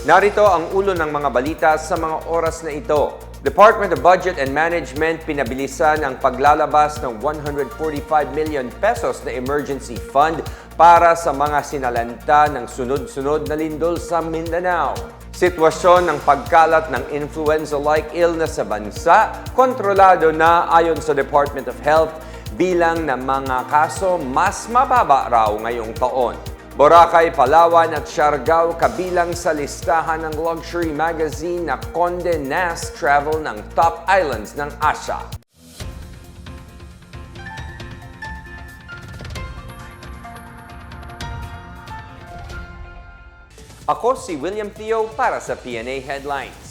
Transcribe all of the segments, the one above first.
Narito ang ulo ng mga balita sa mga oras na ito. Department of Budget and Management pinabilisan ang paglalabas ng 145 million pesos na emergency fund para sa mga sinalanta ng sunod-sunod na lindol sa Mindanao. Sitwasyon ng pagkalat ng influenza-like illness sa bansa, kontrolado na ayon sa Department of Health bilang ng mga kaso mas mababa raw ngayong taon. Boracay, Palawan at Siargao kabilang sa listahan ng luxury magazine na Conde Nast Travel ng top islands ng Asia. Ako si William Theo para sa PNA Headlines.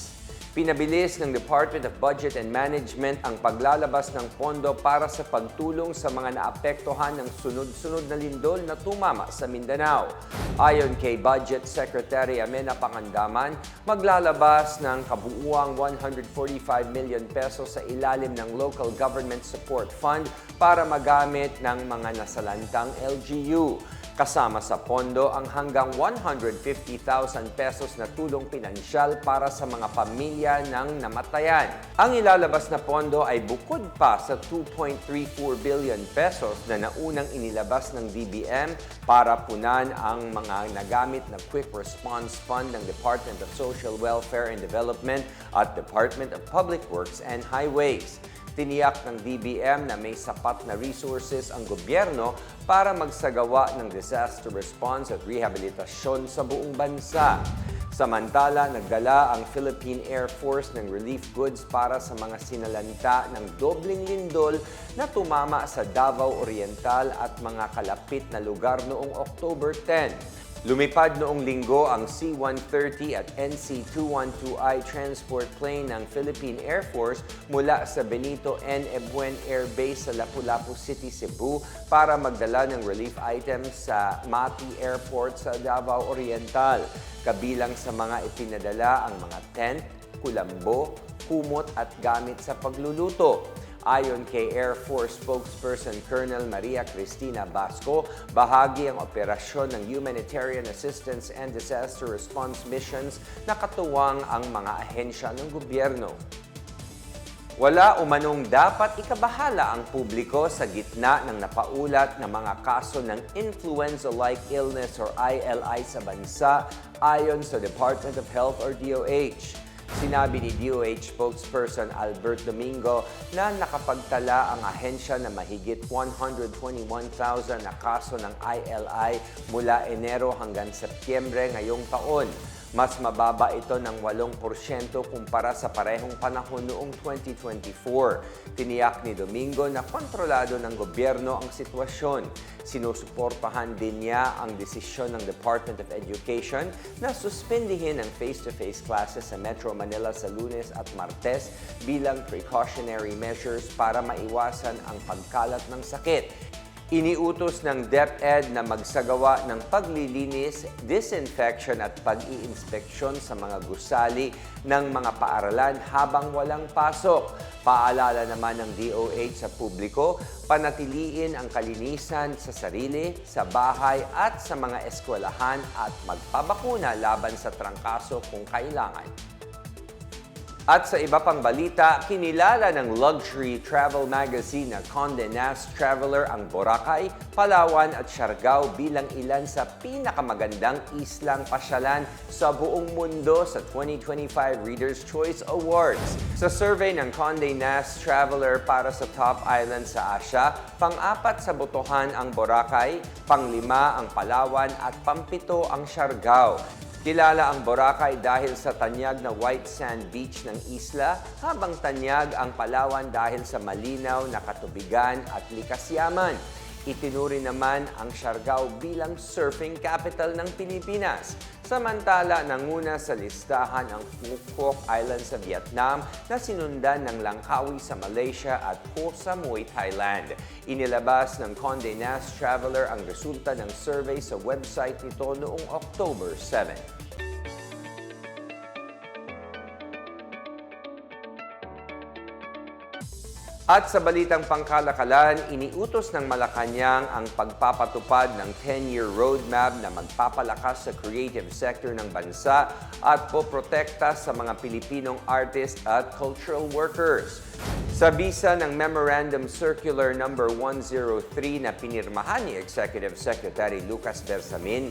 Pinabilis ng Department of Budget and Management ang paglalabas ng pondo para sa pagtulong sa mga naapektuhan ng sunod-sunod na lindol na tumama sa Mindanao. Ayon kay Budget Secretary Amena Pangandaman, maglalabas ng kabuuang 145 million pesos sa ilalim ng Local Government Support Fund para magamit ng mga nasalantang LGU. Kasama sa pondo ang hanggang 150,000 pesos na tulong pinansyal para sa mga pamilya ng namatayan. Ang ilalabas na pondo ay bukod pa sa 2.34 billion pesos na naunang inilabas ng DBM para punan ang mga nagamit na Quick Response Fund ng Department of Social Welfare and Development at Department of Public Works and Highways. Tiniyak ng DBM na may sapat na resources ang gobyerno para magsagawa ng disaster response at rehabilitasyon sa buong bansa. Samantala, nagdala ang Philippine Air Force ng relief goods para sa mga sinalanta ng dobling lindol na tumama sa Davao Oriental at mga kalapit na lugar noong October 10. Lumipad noong linggo ang C-130 at NC-212I transport plane ng Philippine Air Force mula sa Benito N. Ebuen Air Base sa Lapu-Lapu City, Cebu para magdala ng relief items sa Mati Airport sa Davao Oriental. Kabilang sa mga ipinadala ang mga tent, kulambo, kumot at gamit sa pagluluto. Ayon kay Air Force spokesperson Colonel Maria Cristina Basco, bahagi ang operasyon ng humanitarian assistance and disaster response missions na katuwang ang mga ahensya ng gobyerno. Wala umanong dapat ikabahala ang publiko sa gitna ng napaulat na mga kaso ng influenza-like illness or ILI sa bansa ayon sa Department of Health or DOH. Sinabi ni DOH spokesperson Albert Domingo na nakapagtala ang ahensya na mahigit 121,000 na kaso ng ILI mula Enero hanggang Setyembre ngayong taon. Mas mababa ito ng 8% kumpara sa parehong panahon noong 2024. Tiniyak ni Domingo na kontrolado ng gobyerno ang sitwasyon. Sinusuportahan din niya ang desisyon ng Department of Education na suspindihin ang face-to-face classes sa Metro Manila sa lunes at martes bilang precautionary measures para maiwasan ang pagkalat ng sakit. Iniutos ng DepEd na magsagawa ng paglilinis, disinfection at pag-iinspeksyon sa mga gusali ng mga paaralan habang walang pasok. Paalala naman ng DOH sa publiko, panatiliin ang kalinisan sa sarili, sa bahay at sa mga eskwelahan at magpabakuna laban sa trangkaso kung kailangan. At sa iba pang balita, kinilala ng luxury travel magazine na Condé Nast Traveler ang Boracay, Palawan at Siargao bilang ilan sa pinakamagandang islang pasyalan sa buong mundo sa 2025 Reader's Choice Awards. Sa survey ng Condé Nast Traveler para sa top island sa Asia, pang-apat sa botohan ang Boracay, panglima ang Palawan at pampito ang Siargao. Kilala ang Boracay dahil sa tanyag na white sand beach ng isla, habang tanyag ang Palawan dahil sa malinaw na katubigan at likas yaman. Itinuri naman ang Siargao bilang surfing capital ng Pilipinas. Samantala, nanguna sa listahan ang Phuoc Island sa Vietnam na sinundan ng Langkawi sa Malaysia at Koh Samui, Thailand. Inilabas ng Condé Nast Traveler ang resulta ng survey sa website nito noong October 7. At sa balitang pangkalakalan, iniutos ng Malacanang ang pagpapatupad ng 10-year roadmap na magpapalakas sa creative sector ng bansa at poprotekta sa mga Pilipinong artist at cultural workers. Sa bisa ng Memorandum Circular Number 103 na pinirmahan ni Executive Secretary Lucas Bersamin,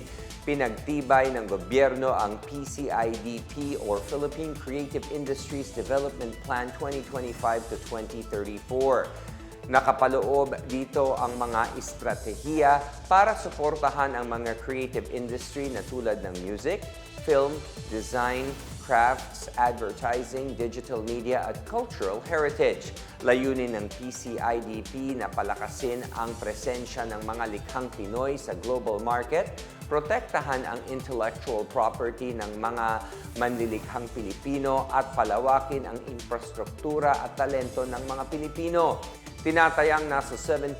pinagtibay ng gobyerno ang PCIDP or Philippine Creative Industries Development Plan 2025 to 2034. Nakapaloob dito ang mga estratehiya para suportahan ang mga creative industry na tulad ng music, film, design, crafts, advertising, digital media at cultural heritage. Layunin ng PCIDP na palakasin ang presensya ng mga likhang Pinoy sa global market, protektahan ang intellectual property ng mga manlilikhang Pilipino at palawakin ang infrastruktura at talento ng mga Pilipino. Tinatayang nasa 7%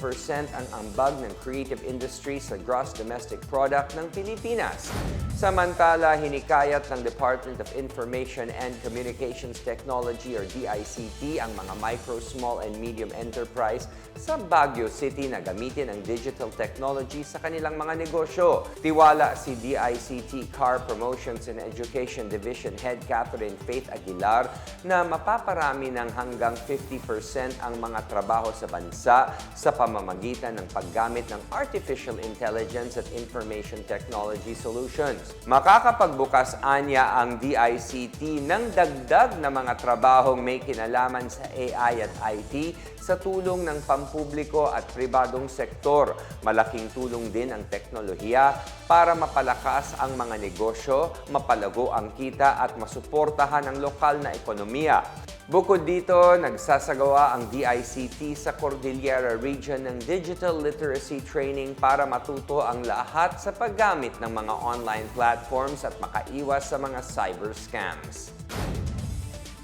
ang ambag ng creative industry sa gross domestic product ng Pilipinas. Samantala, hinikayat ng Department of Information and Communications Technology or DICT ang mga micro, small, and medium enterprise sa Baguio City na gamitin ang digital technology sa kanilang mga negosyo. Tiwala si DICT Car Promotions and Education Division Head Catherine Faith Aguilar na mapaparami ng hanggang 50% ang mga trabaho sa bansa sa pamamagitan ng paggamit ng artificial intelligence at information technology solutions. Makakapagbukas anya ang DICT ng dagdag na mga trabahong may kinalaman sa AI at IT sa tulong ng pampubliko at pribadong sektor. Malaking tulong din ang teknolohiya para mapalakas ang mga negosyo, mapalago ang kita at masuportahan ang lokal na ekonomiya. Bukod dito, nagsasagawa ang DICT sa Cordillera Region ng Digital Literacy Training para matuto ang lahat sa paggamit ng mga online platforms at makaiwas sa mga cyber scams.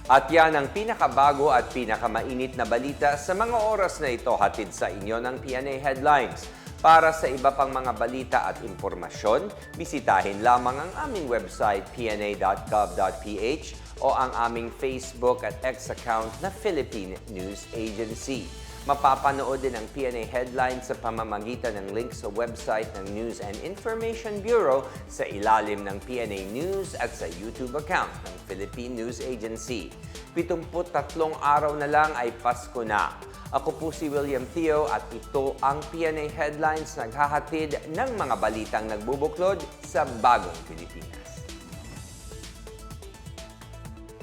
At yan ang pinakabago at pinakamainit na balita sa mga oras na ito hatid sa inyo ng PNA Headlines. Para sa iba pang mga balita at impormasyon, bisitahin lamang ang aming website pna.gov.ph o ang aming Facebook at X account na Philippine News Agency. Mapapanood din ang PNA headlines sa pamamagitan ng link sa website ng News and Information Bureau sa ilalim ng PNA News at sa YouTube account ng Philippine News Agency. 73 araw na lang ay Pasko na. Ako po si William Theo at ito ang PNA Headlines naghahatid ng mga balitang nagbubuklod sa bagong Pilipinas.